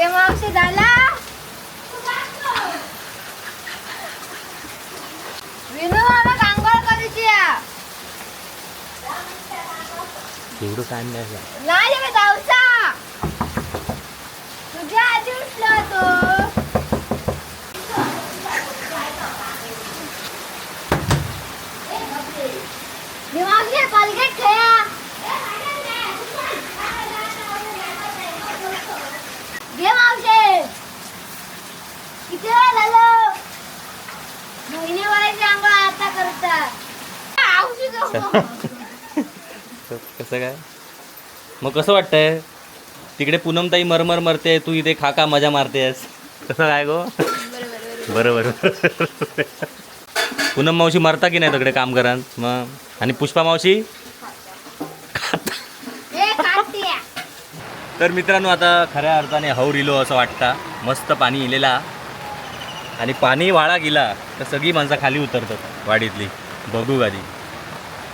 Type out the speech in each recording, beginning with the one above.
घे मावशी झाला विनू मला कांगोळ करूची आहे. एवढं काय नाही जाऊचा तुझ्या आधी उठलो तो मी कॉलगेट खेळा घे मावशे किती वेळ झालं महिने वरायची आंघोळ आता करतात औषधी कसं काय? मग कसं वाटतंय? तिकडे पूनमताई मरमर मरते तू इथे खाका मजा मारतेस. कसं काय गो? बरोबर पूनम मावशी मरता की नाही तिकडे काम करत मग? आणि पुष्पा मावशी? तर मित्रांनो आता खऱ्या अर्थाने हौर इलो असं वाटतं. मस्त पाणी इलेला. आणि पाणी वाळा गेला तर सगळी माणसं खाली उतरतात वाडीतली. बघू आधी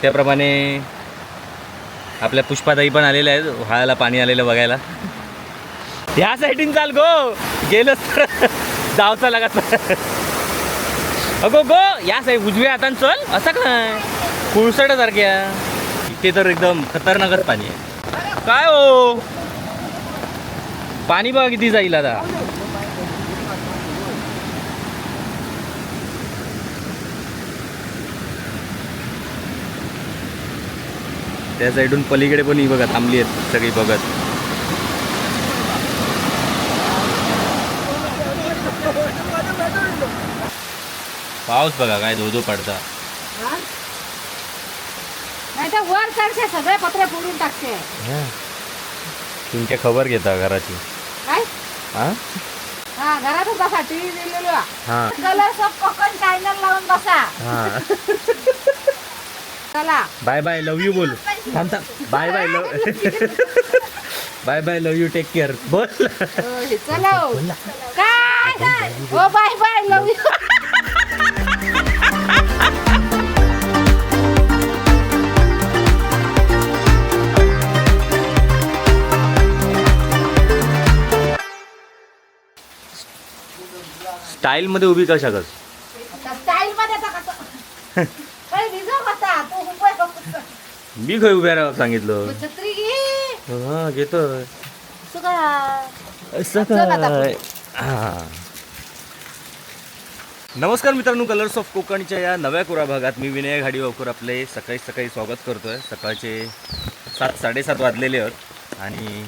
त्याप्रमाणे आपल्या पुष्पाताई पण आलेल्या आहेत व्हाळाला पाणी आलेलं बघायला. ह्या साईडीन चाल गो. गेलंच तर. जावचा लागत अगो गो या साईड उजव्या हातान चल. असं काय कुळसडासारख्या इथे तर एकदम खतरनाकच पाणी आहे. काय हो? पाणी बघा किती जाईल आता. त्या साईडून पलीकडे पण ही बघा थांबली आहेत सगळी बघत. पाऊस बघा काय धो धो पडता. नाही तर वर चढचे सगळे पत्रे फोडून टाकते. तुमच्या खबर घेता घराची. काय? हा? हा घरातच बसा टीव्ही दिलेलो. हा. कलर ऑफ कोकण चॅनल लावून बसा. हा. चला. बाय बाय लव यू बोल. थांब थांब. Bye bye love bye bye love you take care बोल. चला हो. काय काय? हो bye bye love you style मध्ये उभी कशा कस स्टाईल मध्ये आता कसं काय भिजव कसा तू उपाय बघ मी खय उभ्या राहा सांगितलं. छत्री घे. हा घेतोय सुका असं काय? हा. नमस्कार मित्रांनो कलर्स ऑफ कोकणच्या या नव्या कोरा भागात मी विनय घाडी वाकर आपले सकाळी सकाळी स्वागत करतोय. सकाळचे सात साडेसात वाजलेले आहेत. आणि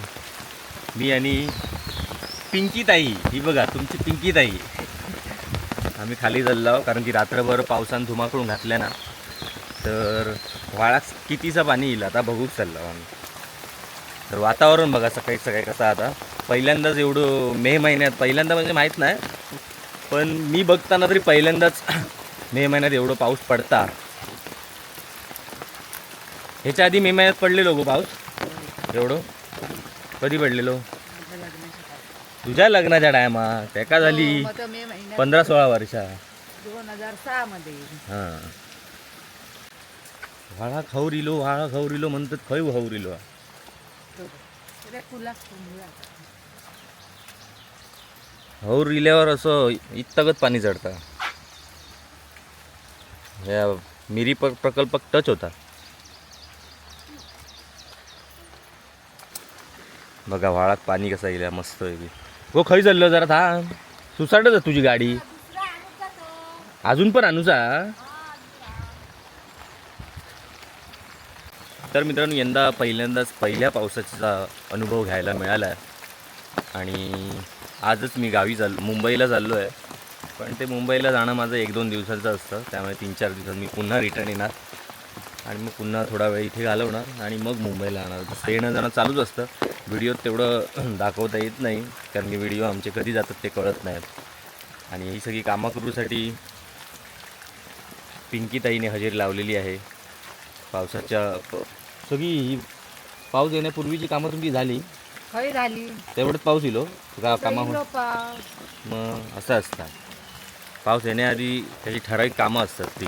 मी आणि पिंकी ताई ही बघा तुमची पिंकी ताई आम्ही खाली चाललो कारण की रात्रभर पावसान धुमाकळून घातल्या ना. तर वाळात कितीचं पाणी येईल आता बघूच चाललो आम्ही तर वातावरण बघा सकाळी सकाळी कसं आता. पहिल्यांदाच एवढं मे महिन्यात पहिल्यांदा म्हणजे माहीत नाही पण मी बघताना तरी पहिल्यांदाच मे महिन्यात एवढं पाऊस पडता. ह्याच्या आधी मे महिन्यात पडलेलो गो पाऊस. एवढं. कधी पडलेलो? तुझ्या लग्नाच्या टायमा त्या का झाली? महिन्यात पंधरा सोळा वर्षा. दोन हजार सहा मध्ये. हां. व्हाळा खाऊ रिलो व्हाळा खाऊ रिलो म्हणतात खय खाऊ रिलो हो रिल्यावर असं इतकंच पाणी चढतं. या मिरी प प्रकल्प टच होता. बघा व्हाळात पाणी कसं येईल मस्त आहे हो खय चाललं जरा थांब. सुसाटच तुझी गाडी. अजून पण आणूचा तर मित्रांनो यंदा पहिल्यांदाच पहिल्या पावसाचा अनुभव घ्यायला मिळाला आहे आणि आजच मी गावी चाल मुंबईला चाललो आहे पण ते मुंबईला जाणं माझं एक दोन दिवसाचं असतं. त्यामुळे तीन चार दिवसात मी पुन्हा रिटर्न येणार. आणि मग पुन्हा थोडा वेळ इथे घालवणार आणि मग मुंबईला जाणार तसं येणं जाणं चालूच असतं. व्हिडिओत तेवढं दाखवता येत नाही. कारण की व्हिडिओ आमचे कधी जातात ते कळत नाहीत. आणि ही सगळी कामं करूसाठी पिंकीताईने हजेरी लावलेली आहे. पावसाच्या सगळी ही पाऊस येण्यापूर्वीची कामं तुमची झाली. तेवढंच पाऊस येलो. का कामा पाऊस. मग असं असतं. पाऊस येण्याआधी त्याची ठराविक कामं असतात ती.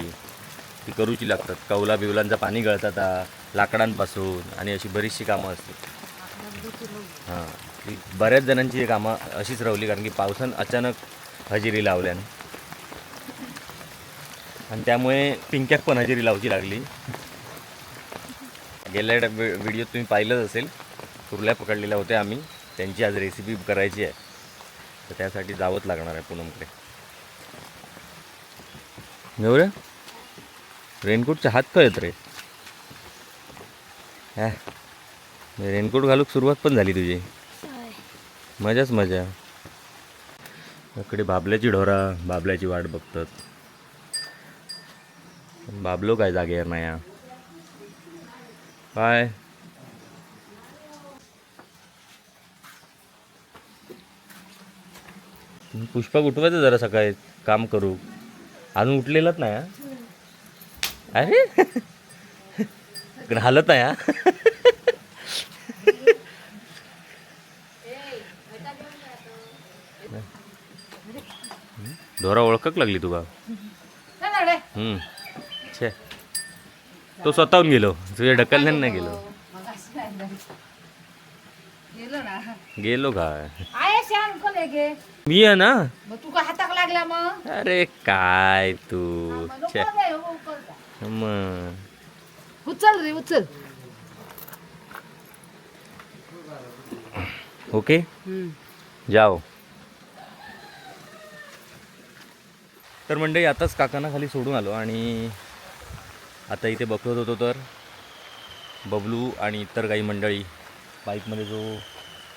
ती करूची लागतात. कौला बिवलांचं पाणी गळतात लाकडांपासून आणि अशी बरीचशी कामं असतात. हां. की बऱ्याच जणांची ही कामं अशीच राहिली कारण की पावसानं अचानक हजेरी लावल्यानं. आणि त्यामुळे पिंक्याक पण हजेरी लावची लागली. गेल्या व्हिडिओत तुम्ही पाहिलंच असेल. कुर्ल्या पकडलेल्या होत्या आम्ही. त्यांची आज रेसिपी करायची आहे. तर त्यासाठी जावंच लागणार आहे पूनमकडे. एवढं रेनकोटच्या हात काय येत रे. हा. रेनकोट घालूक सुरुवात पण झाली तुझी. मजाच मजा. इकडे बाबल्याची ढोरा बाबल्याची वाट बघतात. बाबलो काय जागेवर नाही काय पुष्पा उठवायचं जरा सकाळी. काम करू. अजून उठलेलंच नाही? अरे? हालत नाही हा? ढोरा ओळखक लागली. छे तो स्वतःहून गेलो. तुझ्या ढकलण्यानं नाही गेलो? गेलो ना गेलो काय आहे शान कोण आहे गे? मी आहे ना? मग तू का हाताक लागला मग? अरे काय तू? मग छे. हो, जा. मग. उचल रे उचल. ओके? जाओ. तर मंडळी आताच काकांना खाली सोडून आलो आणि आता इथे बघत होतो तर बबलू आणि इतर काही मंडळी पाईपमध्ये जो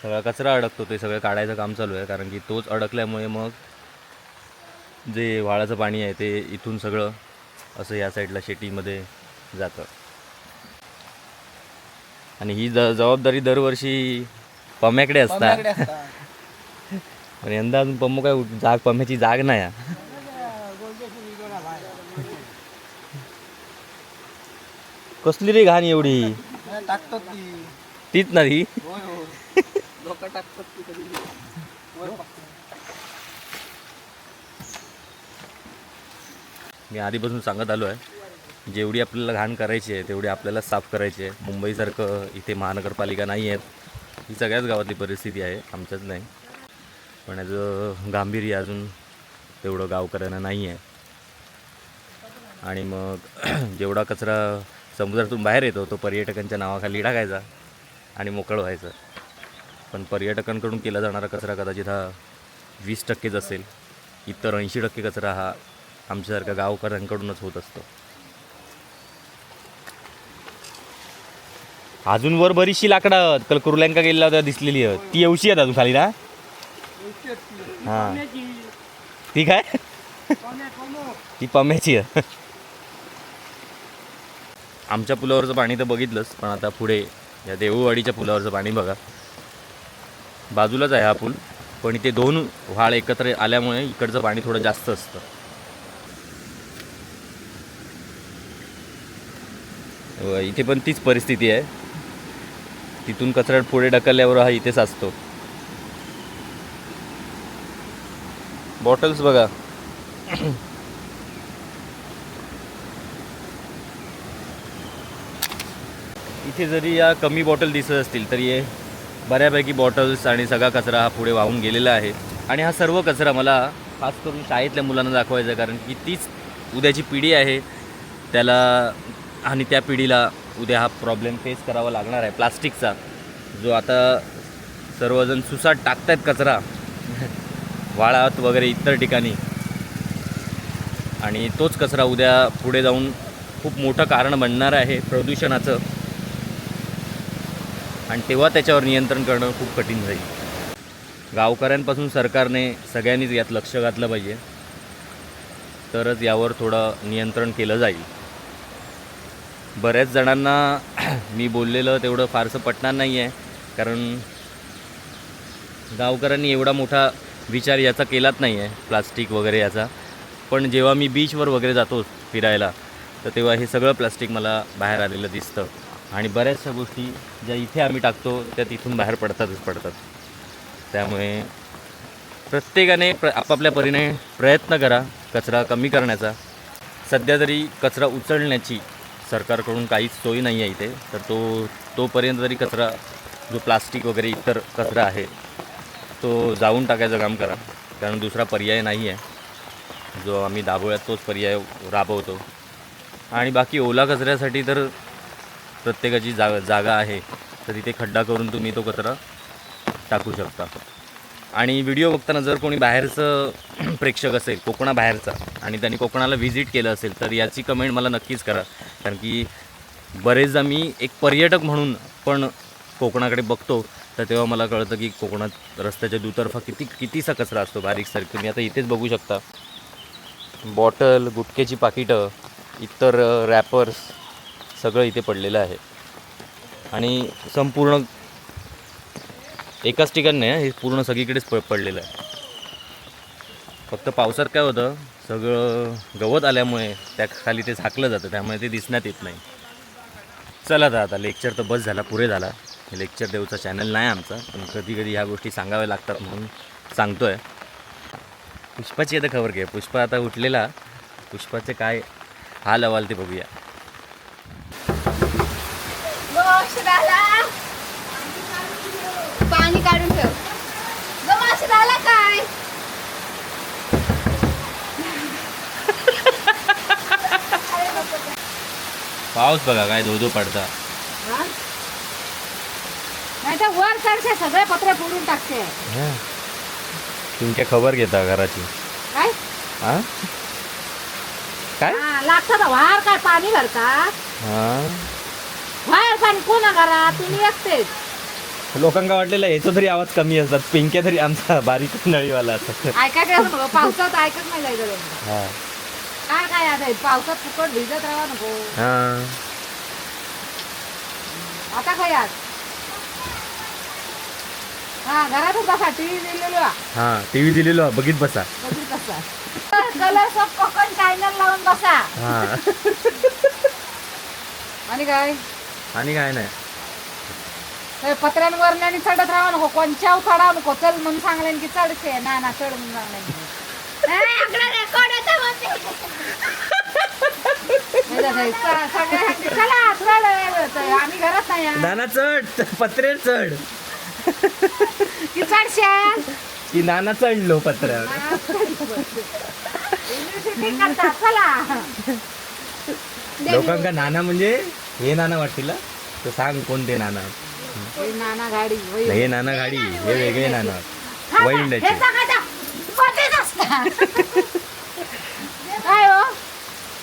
सगळा कचरा अडकतो ते सगळं काढायचं काम चालू आहे. कारण की तोच अडकल्यामुळे मग जे वाळाचं पाणी आहे ते इथून सगळं असं या साईडला शेतीमध्ये जातं. आणि ही ज जबाबदारी दरवर्षी पम्याकडे असतात पण यंदा अजून पम्मू काय जाग पम्याची जाग नाही कसली रे घाण एवढी? टाकतात ती. तीच ना ती होय हो लोक टाकतात ती कधी वर मी आधीपासून सांगत आलो आहे जेवढी आपल्याला घाण करायची आहे तेवढी आपल्याला साफ करायची आहे. मुंबईसारखं इथे महानगरपालिका नाही आहेत. ही सगळ्याच गावातली परिस्थिती आहे आमच्याच नाही. पण याचं गांभीर्य अजून तेवढं गावकऱ्यांना नाही आहे. आणि मग जेवढा कचरा समुद्रातून बाहेर येतो तो पर्यटकांच्या नावाखाली टाकायचा आणि मोकळं व्हायचं. पण पर्यटकांकडून केला जाणारा कचरा कदाचित हा वीस टक्केच असेल इतर ऐंशी टक्के कचरा हा आमच्यासारख्या गावकऱ्यांकडूनच होत असतो. अजून वर बरीचशी लाकडं कल कुर्ल्यांका गेलेला होत्या दिसलेली आहेत. ती येऊशी आहेत अजून खाली ना? हां. ती काय? ती पम्याची आहे. आमच्या पुलावरचं पाणी तर बघितलंच पण आता पुढे या देऊळवाडीच्या पुलावरचं पाणी बघा. बाजूलाच आहे हा पूल पण इथे दोन व्हाळ एकत्र आल्यामुळे इकडचं पाणी थोडं जास्त असतं. इथे पण तीच परिस्थिती आहे. तिथून कचरा पुढे ढकलल्यावर हा इथे साचतो बॉटल्स बघा. इथे जरी या कमी बॉटल दिसत असतील तरी हे बऱ्यापैकी बॉटल्स आणि सगळा कचरा हा पुढे वाहून गेलेला आहे. आणि हा सर्व कचरा मला खास करून शाळेतल्या मुलांना दाखवायचा कारण की तीच उद्याची पिढी आहे. त्याला आणि त्या पिढीला उद्या हा प्रॉब्लेम फेस करावा लागणार आहे. प्लास्टिकचा जो आता सर्वजण सुसाट टाकतायत कचरा वाळात वगैरे इतर ठिकाणी. आणि तोच कचरा उद्या पुढे जाऊन खूप मोठं कारण बनणार आहे प्रदूषणाचं. आणि तेव्हा त्याच्यावर नियंत्रण करणं खूप कठीण जाईल. गावकऱ्यांपासून सरकारने सगळ्यांनीच यात लक्ष घातलं पाहिजे. तरच यावर थोडं नियंत्रण केलं जाईल. बऱ्याच जणांना मी बोललेलं तेवढं फारसं पटणार नाही आहे कारण गावकऱ्यांनी एवढा मोठा विचार याचा केलाच नाही आहे प्लास्टिक वगैरे याचा. पण जेव्हा मी बीचवर वगैरे जातो फिरायला तर तेव्हा हे सगळं प्लास्टिक मला बाहेर आलेलं दिसतं. आणि बऱ्याचशा गोष्टी ज्या इथे आम्ही टाकतो त्या तिथून बाहेर पडतातच पडतात. त्यामुळे प्रत्येकाने प्र आपापल्या परीने प्रयत्न करा कचरा कमी करण्याचा. सध्या तरी कचरा उचलण्याची सरकारकडून काहीच सोय नाही आहे इथे तर तो तोपर्यंत तरी कचरा जो प्लास्टिक वगैरे इतर कचरा आहे तो जाऊन टाकायचं काम करा. कारण दुसरा पर्याय नाही आहे. जो आम्ही दाबोळ्यात तोच पर्याय राबवतो. आणि बाकी ओला कचऱ्यासाठी तर प्रत्येकाची जा जागा आहे तर तिथे खड्डा करून तुम्ही तो कचरा टाकू शकता. आणि व्हिडिओ बघताना जर कोणी बाहेरचं प्रेक्षक असेल कोकणाबाहेरचा आणि त्यांनी कोकणाला व्हिजिट केलं असेल तर याची कमेंट मला नक्कीच करा. कारण की बरेचदा मी एक पर्यटक म्हणून पण कोकणाकडे बघतो तर तेव्हा मला कळतं की कोकणात रस्त्याच्या दुतर्फा किती कितीसा कचरा असतो. बारीक सारीक तुम्ही आता इथेच बघू शकता. बॉटल गुटक्याची पाकिटं इतर रॅपर्स सगळं इथे पडलेलं आहे. आणि संपूर्ण एकाच ठिकाणी आहे हे पूर्ण सगळीकडेच प पडलेलं आहे. फक्त पावसात काय होतं सगळं गवत आल्यामुळे त्या खाली ते झाकलं जातं त्यामुळे ते दिसण्यात येत नाही. चला तर आता लेक्चर तर बस झाला पुरे झाला. लेक्चर देऊचा चॅनल नाही आमचा पण कधी कधी ह्या गोष्टी सांगाव्या लागतात म्हणून सांगतो आहे पुष्पाची आता खबर घे. पुष्पा आता उठलेला. पुष्पाचे काय हाल अहवाल ते बघूया. पाणी काढून ठेव. गोक्षराला काय? पाऊस बघा काय धो धो पडता नाही तर वर चढचे सगळे पत्रे फोडून टाकते. तुमच्या खबर घेता घराची. काय? हां? काय? लागतं ना वार काय पाणी भरतात. हां. बाहेर पाणी कोणा घरात? तुम्ही लोकांना वाटलेलं याचा तरी आवाज कमी असतात. पिंक्या तरी आमचा बारीक नळीवाला असतात ऐका काय नको पावसात ऐकत नाही जायचं लोकं. हां. काय काय आता हे पावसात फुकट भिजत राहा नको. हां. आता काय आज? हा घरातच बसा टीव्ही दिलेलो. हां टी व्ही दिलेलो बघित बसा. ऑफ कोकण चॅनल लावून बसा. हां. आणि काय? आणि काय नाही. पत्र्यांवर आणि चढत राहा नको. कोणच्या चढा नको. चल म्हणून सांगले की चढचे ना ना चढ म्हणून सांगले चला. आम्ही घरात नाही आहे. नाना चढ. पत्रे चढ. की चढशाल की नाना चढलो पत्र्यावर. करता, चला. लोकांका नाना म्हणजे हे नाना वाटतील? तर सांग कोणते नाना नाना गाडी. हे नाना गाडी हे वेगळे नाना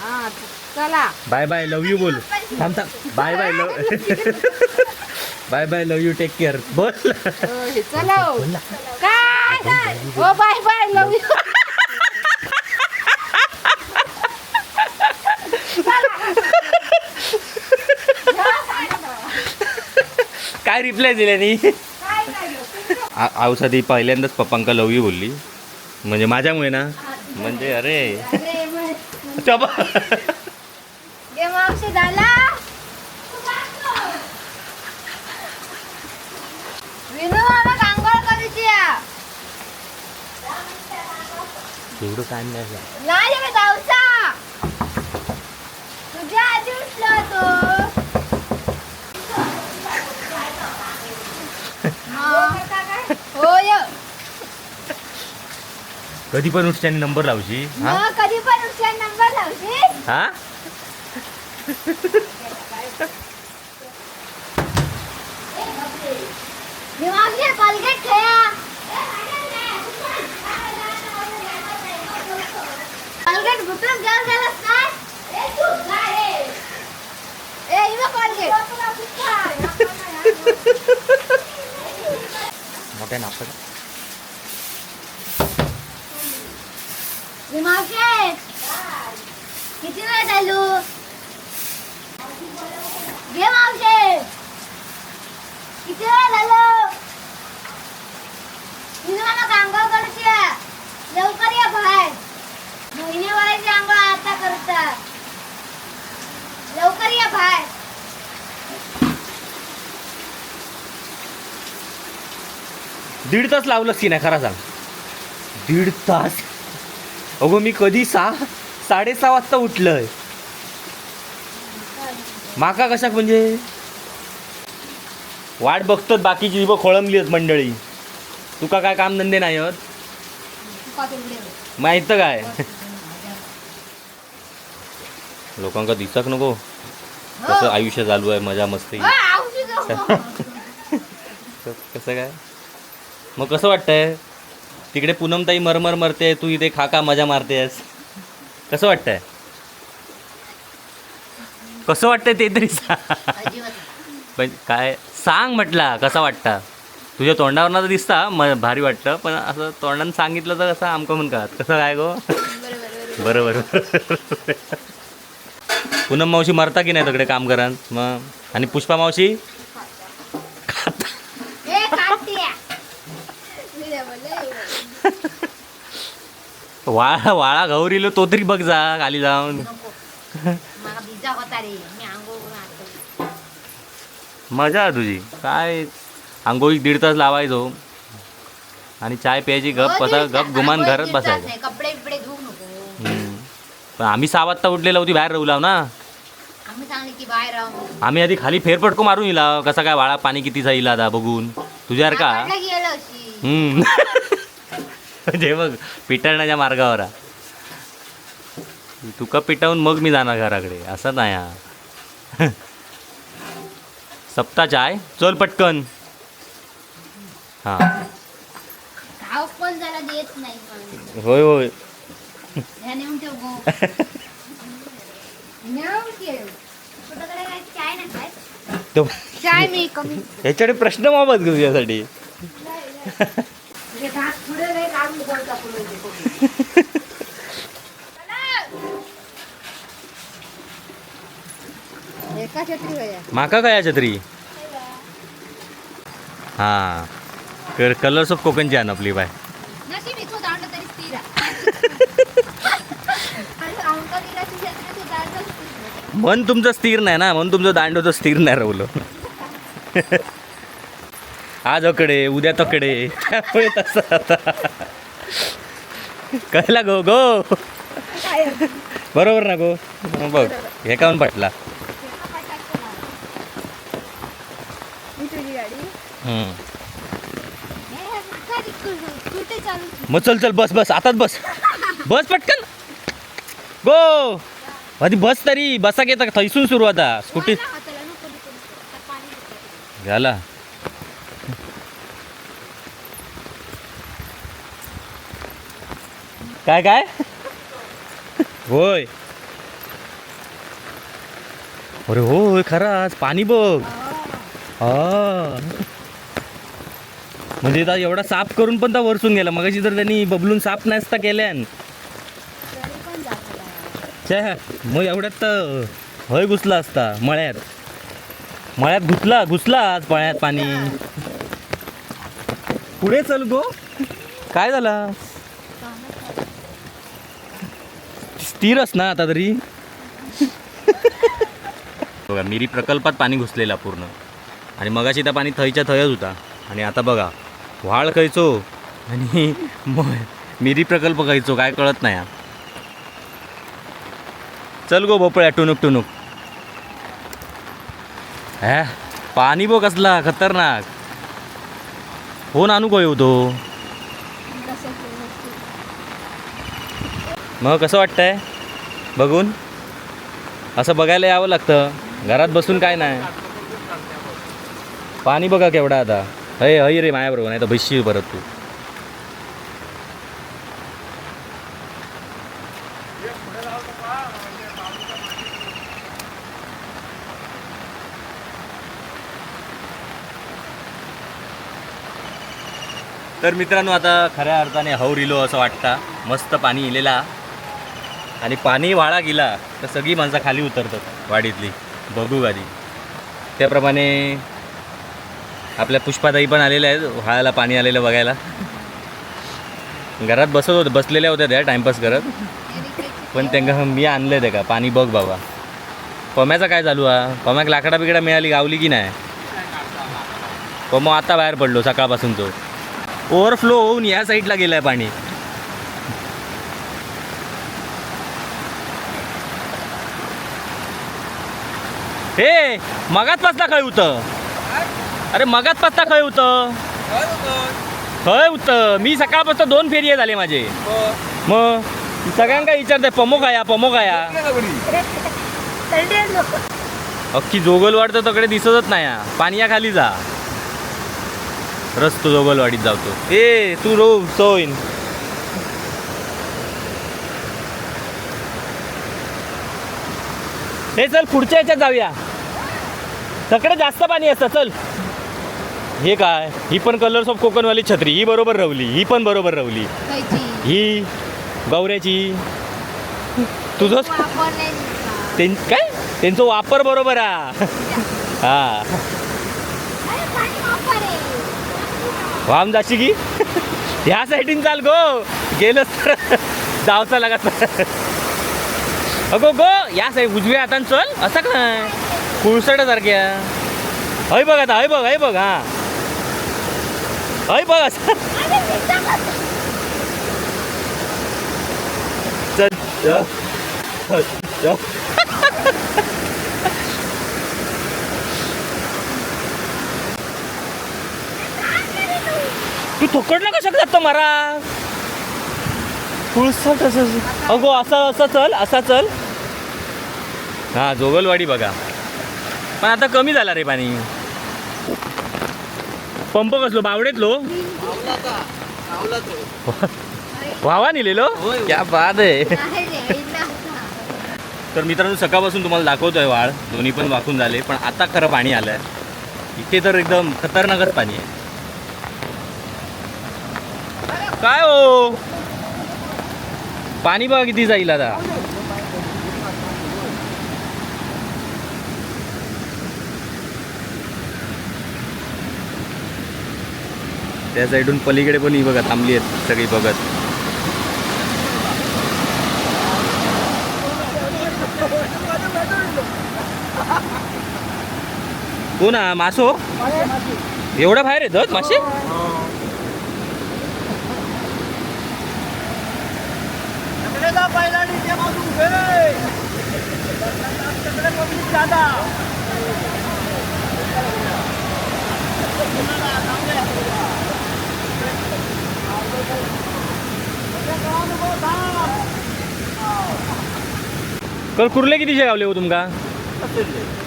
हा, चला. बाय बाय लव यू बोल. थांब थांब. Bye bye love bye bye love you take care बोल. हो, चला हो. बाय बाय लव यू काय रिप्लाय दिल्यानी आवसा ती पहिल्यांदाच पप्पांका लव यू बोलली. म्हणजे माझ्यामुळे ना? म्हणजे अरे. एवढं काय नाही नाही रे जाऊचा तुझ्या आधी उठलो तो होय कधी पण उठच्याने नंबर लावशी हा? मग कधी पण उठल्या नंबर लावशी हा? कॉलगेट खेळा. कॉलगेट बुटून काय ए इवा कॉलगेट मोठ्या नापड मावशे किती वेळ चालू घे मावशे किती वेळ झालं? तिने मला करायची आहे. लवकर या बाहेर. महिन्याभराची आंघोळ आता करतात लवकर या बाहेर. दीड तास लावलंस की नाही खरा सांग. दीड तास? अगो मी कधी सहा साडेसहा वाजता उठलंय. माका कशाक म्हणजे? वाट बघतात बाकीची बघ खोळंबली आहेत मंडळी. तुका काय काम धंदे नाही होत? माहीत काय? लोकांका दिसक नको. कसं आयुष्य चालू आहे मजा मस्ती. कसं काय? मग कसं वाटतंय? तिकडे पूनमताई मरमर मरते तू इथे खाका मजा मारतेस. कसं वाटतंय? कसं वाटतंय ते तरी सांग पण काय सांग म्हटला कसा वाटता? तुझ्या तोंडावर तर दिसता म भारी वाटतं पण असं तोंडानं सांगितलं तर कसं आमकं म्हण का कसं काय गो? बरोबर पूनम मावशी मरता की नाही तिकडे काम करान? मग आणि पुष्पा मावशी? वाळा वाळा गौरीलो तो तरी बघ जा खाली जाऊन. मजा तुझी. काय? आंघोळी दीड तास लावायचो. आणि चाय प्यायची गप असा गप गुमान घरात बसायचं. कपडे बिपडे धुवू नको. हम्म. पण आम्ही सहा वाजता उठलेला होती बाहेर राहू लाव ना. आम्ही आधी खाली फेरफटको मारून येला कसा काय वाळा पाणी कितीचा येईल आता बघून अशी. हम्म. म्हणजे बघ पिटाळण्याच्या मार्गावर. आहे. तुका पिटावून मग मी जाणार घराकडे. असं नाही हा. सप्ता चाय? चल पटकन. हा. खाऊ पण जरा देत नाही पण. होय होय. ह्याच्याकडे प्रश्न माबत घेऊ यासाठी माका काय छत्री हा. कर कलर्स ऑफ कोकणची आण आपली बाय. मन तुमचं स्थिर नाही ना म्हणून तुमचं दांड होतं स्थिर नाही राहिलं. आज अकडे उद्या तकडे. त्यामुळे तसं आता. कळला गो गो? बरोबर ना गो? बघ हे काऊन पटला? मग चल चल बस बस आताच बस. बस पटकन. गो! आधी बस तरी बसा घेता थैसून सुरू आता. स्कूटी. झाला काय काय? होय. अरे होय खरंच पाणी बघ. हा. म्हणजे आता एवढा साफ करून पण तर वरसून गेला. मगाशी तर त्यांनी बबलून साफ नसता केल्यान. मग एवढ्यात तर हय घुसला असता मळ्यात. मळ्यात घुसला घुसला आज मळ्यात पाणी. पुढे चल गो. काय झाला? स्थिरच ना आता तरी. बघा मिरी प्रकल्पात पाणी घुसलेला पूर्ण. आणि मगाशी त्या पाणी थैच्या थयच होता. आणि आता बघा व्हाळ खायचो आणि मिरी प्रकल्प खायचो काय कळत नाही हा. चल गो भोपळ्या टुनुक टुनुक हॅ पाणी बघ कसला खतरनाक. हो आणू गो येऊ तो. मग कसं वाटतंय? बघून? असं बघायला यावं लागतं. घरात बसून काय नाही. पाणी बघा केवढा आता. अय हय रे मायाबरोबर नाही तर भैशी परत तू. तर मित्रांनो आता खऱ्या अर्थाने हौर इलो असं वाटतं. मस्त पाणी इलेला. आणि पाणी वाळा गेला तर सगळी माणसं खाली उतरतात वाडीतली. बघू आधी त्याप्रमाणे आपल्या पुष्पाताई पण आलेल्या आहेत व्हाळाला पाणी आलेलं बघायला. घरात बसत होत बसलेल्या होत्या त्या टाईमपास करत. पण त्यांना मी आणलं ते का पाणी बघ बाबा. पम्याचा काय चालू आहे? पम्याक लाकडा बिकडा मिळाली गावली की नाही? पमो आता बाहेर पडलो सकाळपासून तो. ओव्हरफ्लो होऊन या साईडला गेलाय पाणी. हे मगात पासला काय होतं अरे मगात पत्ता खय होतं खय होतं मी सकाळपासून दोन फेरी झाले माझे. मग सगळ्यांका विचारते पमो खाया पमो खाया. अख्खी जोगलवाड तर तकडे दिसतच नाही हा. पानिया खाली जा. रस्तो जोगलवाडीत जातो ए तू रो सोईन. हे चल पुढच्या ह्याच्यात जाऊया. तकडे जास्त पाणी असतं चल. हे काय? ही पण कलर्स ऑफ कोकणवाली छत्री. ही बरोबर रवली. ही पण बरोबर रवली. ही गौऱ्याची. तुझं? काय? त्यांचा वापर बरोबर हा. हा. वाम जाशी की? ह्या साईडीन चाल गो. गेलंच तर. जावचा लागत अगो गो या साहेब उजव्या हातान चल. असं काय कुळसड्यासारख्या हय बघ आता हय बघ हय बघ हा. हय बघ असं चल तू जा. तू थोकडला कशा जातो मारा पुळसट असं अगो असा असा चल असा चल. हा जोगलवाडी बघा. पण आता कमी झाला रे पाणी. पंप कसलो? बावडेतलो? व्हावा नेलेलो? क्या बाद आहे. तर मित्रांनो सकाळपासून तुम्हाला दाखवतोय वाळ. दोन्ही पण वाकून झाले पण आता खरं पाणी आलंय. इथे तर एकदम खतरनाकच पाणी आहे. काय हो? पाणी बघा किती जाईल आता. त्या साईडून पलीकडे पण ही बघा थांबली आहेत सगळी बघत. कोण मासो? एवढा बाहेर येतात मासे? कल कुर्ले कितीचे गावले हो तुमका?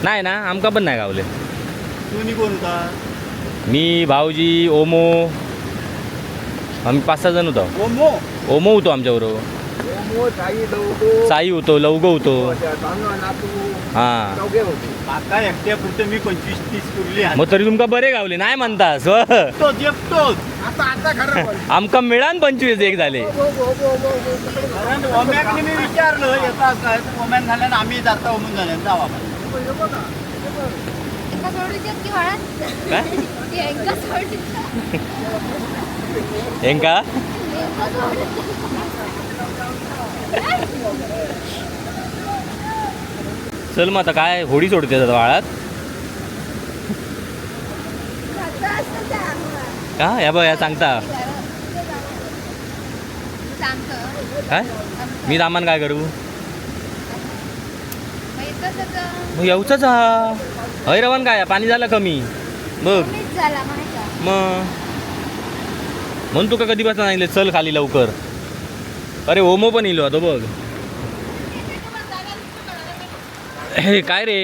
नाही ना आमका पण नाही गावले. तुम्ही कोण होता? मी भाऊजी ओमो आम्ही पाच सहा जण होतो. ओमो? ओमो होतो आमच्याबरोबर. साई होतो लवगो होतो. हां. एकट्या पुरते मी पंचवीस तीस मग तरी तुमका बरे गावले नाही म्हणतास व. तोच एकटोच आता आता खरं आमका मिळान पंचवीस एक झाले. कारण मी विचारलं येता काय ओम्यान झाल्यानं आम्ही जाता झाल्यानं जावा? काय? एका चल मग आता काय होडी सोडते वाळात. का? या बघ या सांगता. काय? मी सामान काय करू? मग येऊचंच हा. हय रवान काय? पाणी झालं कमी बघ. मग? म्हणून तुका कधीपासून सांगितले चल खाली लवकर. अरे ओमो पण इलो तो बघ. हे काय रे?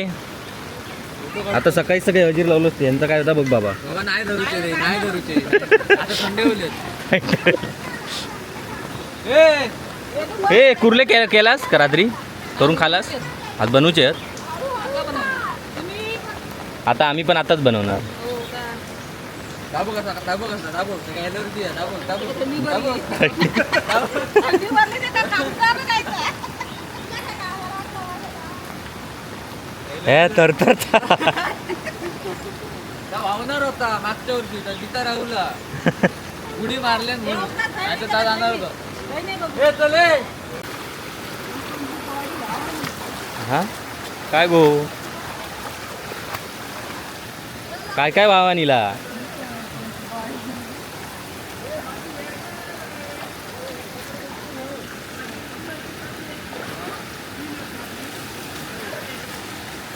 आता सकाळी सगळे हजीर लावलं असते यांचं काय होता बघ बाबा. बाबा नाही धरूचे रे नाही धरूचे. आता थंडे होले हे कुर्ले के केलास का रात्री? करून खालास? आज बनवूचे आहेत? आता आम्ही पण आताच बनवणार. दाबो कसा? दाबो कसा? दाबो. काय धरूचे दाबो दाबो. दाबो. हे तर तर वाहणार होता मागच्या वर्षी. तर राहुला उडी मारले म्हणून. नाही तर जाणार होता. ए चले हा? काय गो काय काय भावा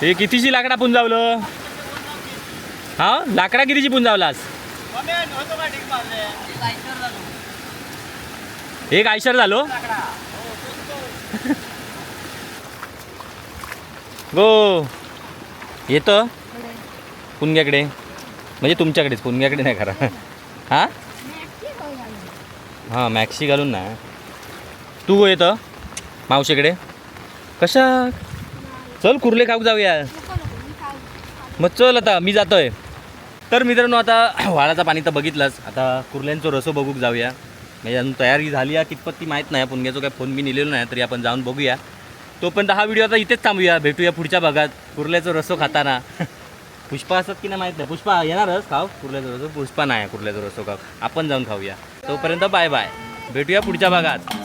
हे कितीची लाकडा पुंजावलं? हा? लाकडा कितीची पुंजावलास? एक आयशर झालो. गो येतं? पुणग्याकडे. म्हणजे तुमच्याकडेच पुणग्याकडे नाही करा हां? हां मॅक्सी घालून ना. तू गो येतं मावशीकडे. कशा चल कुर्ले खाऊक जाऊया. मग चल आता मी जातोय. तर मित्रांनो आता वाळाचं पाणी तर बघितलंच. आता कुर्ल्यांचं रसो बघूक जाऊया. म्हणजे अजून तयारी झाली आहे कितपत ती माहीत नाही. पुणग्याचं काय फोन मी नेलेलो नाही तरी आपण जाऊन बघूया. तोपर्यंत हा व्हिडिओ आता इथेच थांबूया. भेटूया पुढच्या भागात कुर्ल्याचं रसो खाताना. पुष्पा असत की नाही माहीत नाही. पुष्पा येणारच खाव कुर्ल्याचं रसो? पुष्पा नाही कुर्ल्याचं रसो खाव आपण जाऊन खाऊया. तोपर्यंत बाय बाय. भेटूया पुढच्या भागात.